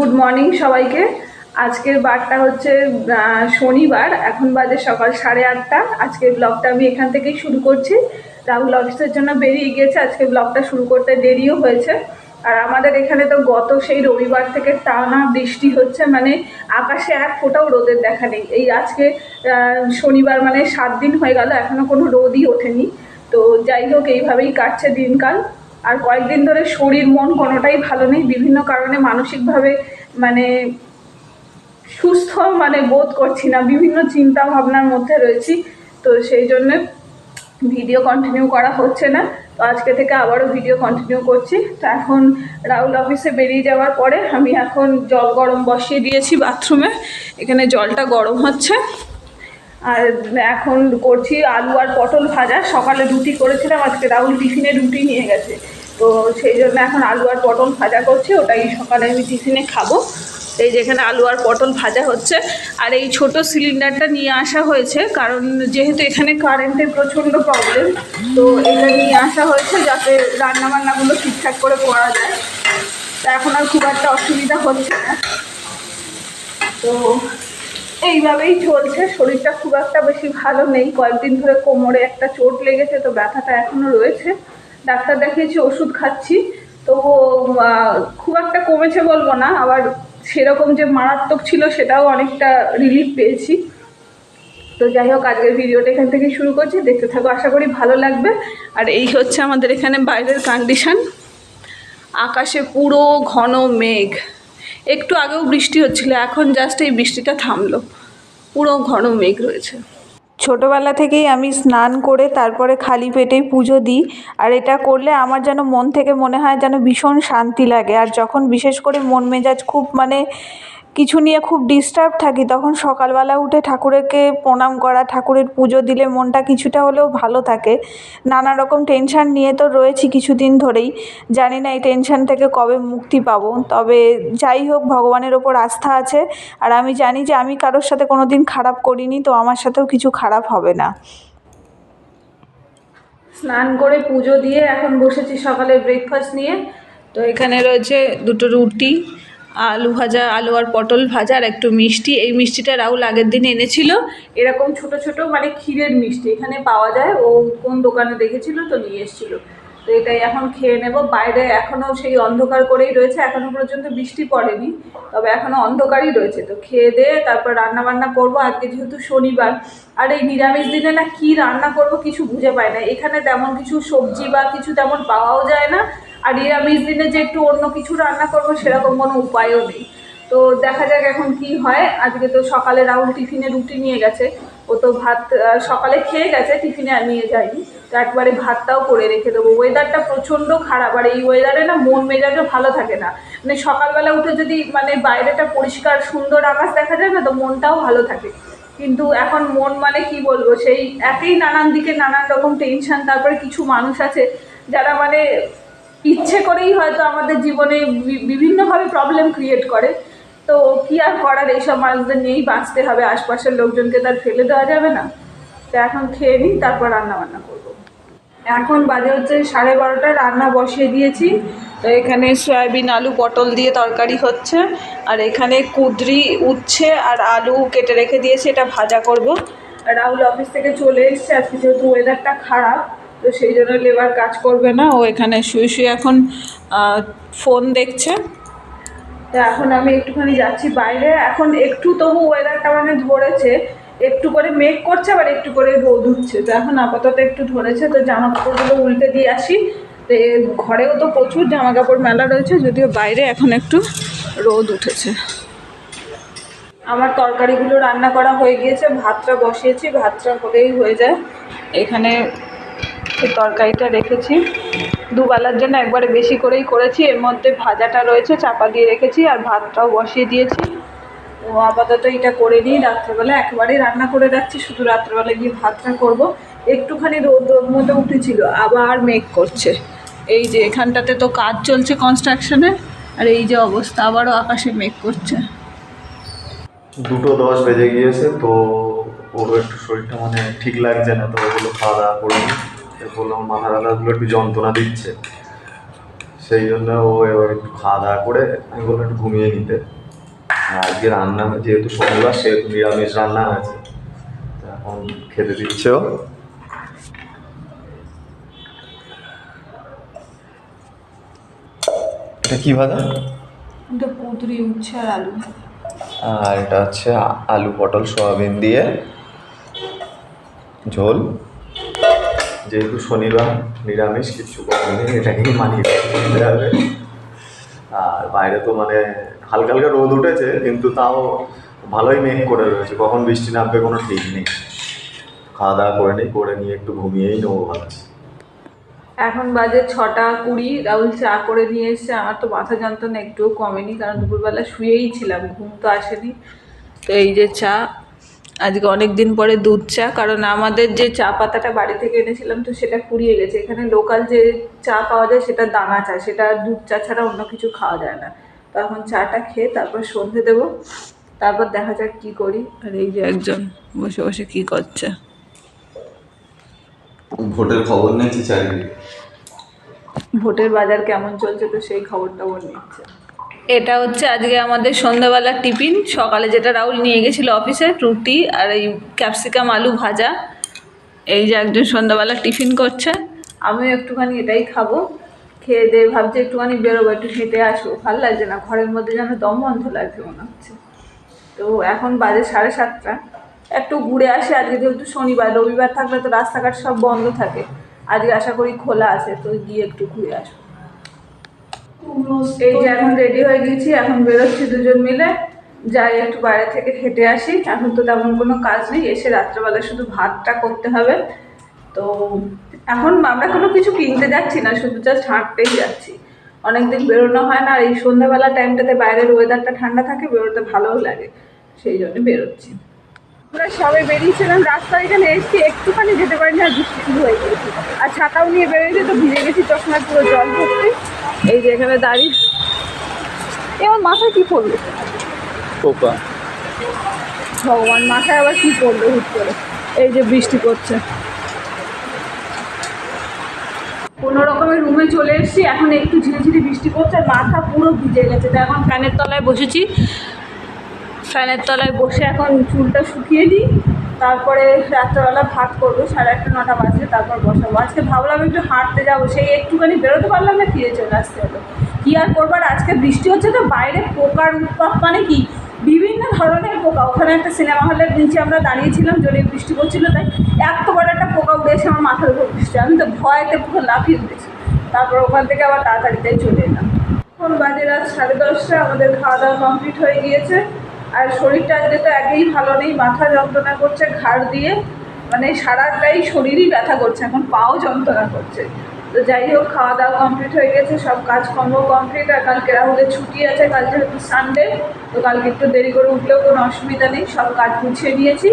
Good morning সবাইকে। আজকের বারটা হচ্ছে শনিবার। এখন বাজে সকাল সাড়ে আটটা। আজকের ব্লগটা আমি এখান থেকেই শুরু করছি। রাহুল অফিসের জন্য বেরিয়ে গিয়েছে। আজকে ব্লগটা শুরু করতে দেরিও হয়েছে। আর আমাদের এখানে তো গত সেই রবিবার থেকে টানা বৃষ্টি হচ্ছে। মানে আকাশে এক ফোঁটাও রোদের দেখা নেই। এই আজকে শনিবার মানে সাত দিন হয়ে গেল। এখনও কোনো রোদই ওঠেনি। তো যাই হোক, এইভাবেই কাটছে দিনকাল। আর কয়েকদিন ধরে শরীর, মন কোনোটাই ভালো নেই। বিভিন্ন কারণে মানসিকভাবে মানে সুস্থ মানে বোধ করছি না। বিভিন্ন চিন্তা ভাবনার মধ্যে রয়েছি। তো সেই জন্য ভিডিও কন্টিনিউ করা হচ্ছে না। তো আজকে থেকে আবারও ভিডিও কন্টিনিউ করছি। তো এখন রাহুল অফিসে বেরিয়ে যাওয়ার পরে আমি এখন জল গরম বসিয়ে দিয়েছি বাথরুমে এখানে জলটা গরম হচ্ছে। আর এখন করছি আলু আর পটল ভাজা। সকালে রুটি করেছিলাম, আজকে রাহুল টিফিনে রুটি নিয়ে গেছে। তো সেই জন্য এখন আলু আর পটল ভাজা করছি, ওটাই সকালে আমি টিফিনে খাব। এই যেখানে আলু আর পটল ভাজা হচ্ছে। আর এই ছোট সিলিন্ডারটা নিয়ে আসা হয়েছে, কারণ যেহেতু এখানে কারেন্টের প্রচণ্ড প্রবলেম তো এটা নিয়ে আসা হয়েছে যাতে রান্নাবান্নাগুলো ঠিকঠাক করে করা যায়। তা এখন আর খুব একটা অসুবিধা হচ্ছে না। তো এইভাবেই চলছে, শরীরটা খুব একটা বেশি ভালো নেই। কয়েকদিন ধরে কোমরে একটা চোট লেগেছে, তো ব্যথাটা এখনও রয়েছে। ডাক্তার দেখিয়েছি, ওষুধ খাচ্ছি। তো খুব একটা কমেছে বলব না, আবার সেরকম যে মারাত্মক ছিল সেটাও অনেকটা রিলিফ পেয়েছি। তো যাই হোক, আজকের ভিডিওটা এখান থেকে শুরু করছি। দেখতে থাকো, আশা করি ভালো লাগবে। আর এই হচ্ছে আমাদের এখানে বাইরের কন্ডিশন আকাশে পুরো ঘন মেঘ। একটু আগেও বৃষ্টি হচ্ছিল, এখন জাস্ট এই বৃষ্টিটা থামলো। পুরো ঘন মেঘ রয়েছে। ছোটোবেলা থেকেই আমি স্নান করে তারপরে খালি পেটেই পুজো দিই, আর এটা করলে আমার যেন মন থেকে মনে হয় যেন ভীষণ শান্তি লাগে। আর যখন বিশেষ করে মন মেজাজ খুব মানে কিছু নিয়ে খুব ডিস্টার্ব থাকি, তখন সকালবেলা উঠে ঠাকুরকে প্রণাম করা, ঠাকুরের পুজো দিলে মনটা কিছুটা হলেও ভালো থাকে। নানা রকম টেনশান নিয়ে তো রয়েছি কিছুদিন ধরেই। জানি না এই টেনশান থেকে কবে মুক্তি পাবো। তবে যাই হোক, ভগবানের ওপর আস্থা আছে। আর আমি জানি যে আমি কারোর সাথে কোনো দিন খারাপ করিনি, তো আমার সাথেও কিছু খারাপ হবে না। স্নান করে পুজো দিয়ে এখন বসেছি সকালে ব্রেকফাস্ট নিয়ে। তো এখানে রয়েছে দুটো রুটি আলু ভাজা, আলু আর পটল ভাজা আর একটু মিষ্টি। এই মিষ্টিটা রাহুল আগের দিন এনেছিল। এরকম ছোট ছোট মানে ক্ষীরের মিষ্টি। এখানে পাওয়া যায়। ও কোন দোকানে দেখেছিল তো নিয়ে এসেছিল। তো এটাই এখন খেয়ে নেব। বাইরে এখনও সেই অন্ধকার করেই রয়েছে। এখনও পর্যন্ত বৃষ্টি পড়েনি। তবে এখনও অন্ধকারই রয়েছে। তো খেয়ে দিয়ে তারপর রান্না বান্না করব। আজকে যেহেতু শনিবার। আর এই নিরামিষ দিনে না কি রান্না করব কিছু বুঝে পায় না। এখানে তেমন কিছু সবজি বা কিছু তেমন পাওয়াও যায় না। আর নিরামিষ দিনে যে একটু অন্য কিছু রান্না করব, সেরকম কোনো উপায়ও নেই। তো দেখা যাক এখন কি হয়। আজকে তো সকালে রাহুল টিফিনে রুটি নিয়ে গেছে। ও তো ভাত সকালে খেয়ে গেছে, টিফিনে আর নিয়ে যায়নি। তো একবারে ভাতটাও করে রেখে দেবো। ওয়েদারটা প্রচণ্ড খারাপ। আর এই ওয়েদারে না মন মেজাজও ভালো থাকে না। মানে সকালবেলা উঠে যদি মানে বাইরেটা পরিষ্কার, সুন্দর আকাশ দেখা যায় না, তো মনটাও ভালো থাকে। কিন্তু এখন মন মানে কি বলব? সেই একই নানান দিকে নানান রকম টেনশন তারপরে কিছু মানুষ আছে যারা মানে ইচ্ছে করেই হয়তো আমাদের জীবনে বিভিন্নভাবে প্রবলেম ক্রিয়েট করে। তো কি আর করার? এইসব মানুষদের নিয়েই বাঁচতে হবে। আশপাশের লোকজনকে তার ফেলে দেওয়া যাবে না। তো এখন খেয়ে নিই, তারপর রান্না বান্না করব। এখন বাজে হচ্ছে সাড়ে বারোটায় রান্না বসিয়ে দিয়েছি। তো এখানে সয়াবিন, আলু, পটল দিয়ে তরকারি হচ্ছে। আর এখানে কুদরি উচ্ছে আর আলু কেটে রেখে দিয়েছি, এটা ভাজা করব। রাহুল অফিস থেকে চলে এসছে। আজকে যেহেতু ওয়েদারটা খারাপ তো সেই জন্য লেবার কাজ করবে না। ও এখানে শুয়ে শুয়ে এখন ফোন দেখছে। তো এখন আমি একটুখানি যাচ্ছি বাইরে। এখন একটু তবু ওয়েদারটা মানে ধরেছে। একটু করে মেঘ করছে, আবার একটু করে রোদ উঠছে। তো এখন আপাতত একটু ধরেছে। তো জামা কাপড়গুলো উল্টে দিয়ে আসি। তো ঘরেও তো প্রচুর জামা কাপড় মেলা রয়েছে, যদিও বাইরে এখন একটু রোদ উঠেছে। আমার তরকারিগুলো রান্না করা হয়ে গিয়েছে। ভাতটা বসিয়েছি। ভাতটা হলেই হয়ে যায়। এখানে তরকারিটা রেখেছি। দুবেলার জন্য একবারে বেশি করেই করেছি। এর মধ্যে ভাজাটা রয়েছে, চাপা দিয়ে রেখেছি আর ভাতটাও বসিয়ে দিয়েছি। তো আপাতত এটা করে নিই রাত্রেবেলা। একবারেই রান্না করে রাখছি, শুধু রাত্রেবেলা গিয়ে ভাতটা করব। একটুখানি রোদ রোদ মতো উঠেছিল, আবার মেঘ করছে। এই যে এখানটাতে তো কাজ চলছে কনস্ট্রাকশনে আর এই যে অবস্থা, আবারও আকাশে মেঘ করছে। দুটো দশ বেজে গিয়েছে, তো ওরও একটু শরীরটা মানে ঠিক লাগছে না, তো ওগুলো খাওয়া দাওয়া এর বললাম মাথা ব্যথাগুলো একটু যন্ত্রণা দিচ্ছে। সেই জন্য ও এবার একটু খাওয়া দাওয়া করে আমি বললাম একটু ঘুমিয়ে নিতে। আর আজকে রান্না যেহেতু শনিবার সেহেতু নিরামিষ রান্না আছে। এখন খেতে দিচ্ছে ও। এটা কি ভাজা? এটা পুঁতরি উচ্ছে আর আলু আর এটা হচ্ছে আলু পটল সয়াবিন দিয়ে ঝোল। যেহেতু শনিবার নিরামিষ, কিছু করার নেই, এটাকেই মানিয়ে হবে আর বাইরে তো মানে হালকা হালকা রোদ উঠেছে, কিন্তু তাও ভালোই মেঘ করে রয়েছে, কখন বৃষ্টি নামবে কোনো ঠিক নেই। খাওয়া দাওয়া করে নিই, করে নিয়ে একটু ঘুমিয়েই নেব ভাবছি। এখন বাজে ছটা কুড়ি, রাহুল চা করে নিয়ে এসছে, আমার তো মাথা যন্ত্রণা একটুও কমেনি, কারণ দুপুরবেলা শুয়েই ছিলাম, ঘুম তো আসেনি। তো এই যে চা আজকে অনেক দিন পরে দুধ চা কারণ আমাদের যে চা পাতাটা বাড়ি থেকে এনেছিলাম তো সেটা ফুরিয়ে গেছে। এখানে লোকাল যে চা পাওয়া যায় সেটা দানা চা সেটা দুধ চা ছাড়া অন্য কিছু খাওয়া যায় না। তো এখন চাটা খেয়ে তারপর সন্ধে দেবো। তারপর দেখা যাক কী করি। আর এই যে একজন বসে বসে কী করছে। ভোটের খবর নিয়েছি চারিদিকে। ভোটের বাজার কেমন চলছে তো সেই খবরটা ওর নিচ্ছে। এটা হচ্ছে আজকে আমাদের সন্ধ্যাবেলার টিফিন। সকালে যেটা রাহুল নিয়ে গেছিল অফিসে, রুটি আর এই ক্যাপসিকাম আলু ভাজা। এই যে একজন সন্ধ্যাবেলা টিফিন করছে। আমিও একটুখানি এটাই খাব। খেয়ে দিয়ে ভাবছি একটুখানি বেরোবো, একটু হেঁটে আসব। ভালো লাগছে না, ঘরের মধ্যে যেন দম বন্ধ লাগছে মনে হচ্ছে। তো এখন বাজে সাড়ে সাতটা। একটু ঘুরে আসি আজকে, যেহেতু শনিবার, রবিবার থাকলে তো রাস্তাঘাট সব বন্ধ থাকে। আজকে আশা করি খোলা আছে, তো গিয়ে একটু ঘুরে আসব। এই যে এখন রেডি হয়ে গেছি, এখন বেরোচ্ছি দুজন মিলে। যাই একটু বাইরে থেকে হেঁটে আসি। এখন তো তেমন কোনো কাজ নেই, এসে রাত্রেবেলা শুধু ভাতটা করতে হবে। তো এখন আমরা কোনো কিছু কিনতে যাচ্ছি না, শুধু জাস্ট হাঁটতেই যাচ্ছি। অনেকদিন বেরোনো হয় না, আর এই সন্ধ্যাবেলা টাইমটাতে বাইরের ওয়েদারটা ঠান্ডা থাকে, বেরোতে ভালোও লাগে। সেই জন্য বেরোচ্ছি। আমরা সবাই বেরিয়েছিলাম রাস্তায় এখানে এসছি একটুখানি যেতে পারি না বৃষ্টি শুরু হয়ে গেছে আর ছাতাও নিয়ে বেরিয়েছি তো ভিজে গেছি চশমায় পুরো জল ভর্তি এই যে এখানে দাঁড়িয়ে। এ আমার মাথায় কি পড়ল? পোকা ভগবান মাথায় আবার কি পড়ল হুট করে? এই যে বৃষ্টি পড়ছে। কোনো রকমের রুমে চলে এসেছি এখন একটু ঝিরিঝিরি বৃষ্টি পড়ছে আর মাথা পুরো ভিজে গেছে। তো এখন ফ্যানের তলায় বসেছি। ফ্যানের তলায় বসে এখন চুলটা শুকিয়ে নিই, তারপরে রাত্রেবেলা ভাত করব, সাড়ে আটটা, নটা বাজে, তারপর বসাবো। আজকে ভাবলাম একটু হাঁটতে যাব, সেই একটুখানি বেরোতে পারলাম না, ফিরে চলে আসতে হলো। কী আর করবার আজকে বৃষ্টি হচ্ছে তো, বাইরে পোকার উৎপাত মানে কি? বিভিন্ন ধরনের পোকা। ওখানে একটা সিনেমা হলের নিচে আমরা দাঁড়িয়েছিলাম জোরে বৃষ্টি পড়ছিল, তাই এত বড় একটা পোকা উঠেছে আমার মাথার উপর বৃষ্টি আমি তো ভয়তে পুরো লাফিয়ে উঠেছি। তারপর ওখান থেকে আবার তাড়াতাড়িতেই চলে এলাম। এখন বাজে রাত সাড়ে দশটা, আমাদের খাওয়া দাওয়া কমপ্লিট হয়ে গিয়েছে। আর শরীরটা আজকে তো একেই ভালো নেই, মাথা যন্ত্রণা করছে, ঘাড় দিয়ে মানে সারাটাই শরীরই ব্যথা করছে, এখন পাও যন্ত্রণা করছে। তো যাই হোক খাওয়া দাওয়া কমপ্লিট হয়ে গেছে, সব কাজকর্ম কমপ্লিট আর কালকে রাহুলের ছুটি আছে কাল যেহেতু সানডে তো কালকে একটু দেরি করে উঠলেও কোনো অসুবিধা নেই, সব কাজ গুছিয়ে নিয়েছি।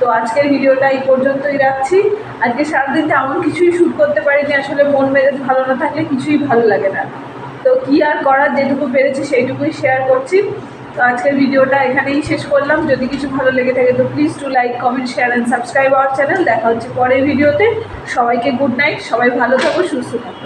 তো আজকের ভিডিওটা এই পর্যন্তই রাখছি। আজকে সারাদিন তেমন কিছুই শ্যুট করতে পারিনি, আসলে মন মেজাজ ভালো না থাকলে কিছুই ভালো লাগে না। তো কী আর করার, যেটুকু পেরেছি সেইটুকুই শেয়ার করছি। তো আজকের ভিডিওটা এখানেই শেষ করলাম। যদি কিছু ভালো লেগে থাকে তো please to like comment share and subscribe our channel দেখা হচ্ছে পরের ভিডিওতে। সবাইকে গুড নাইট সবাই ভালো থাকো, সুস্থ থাকো।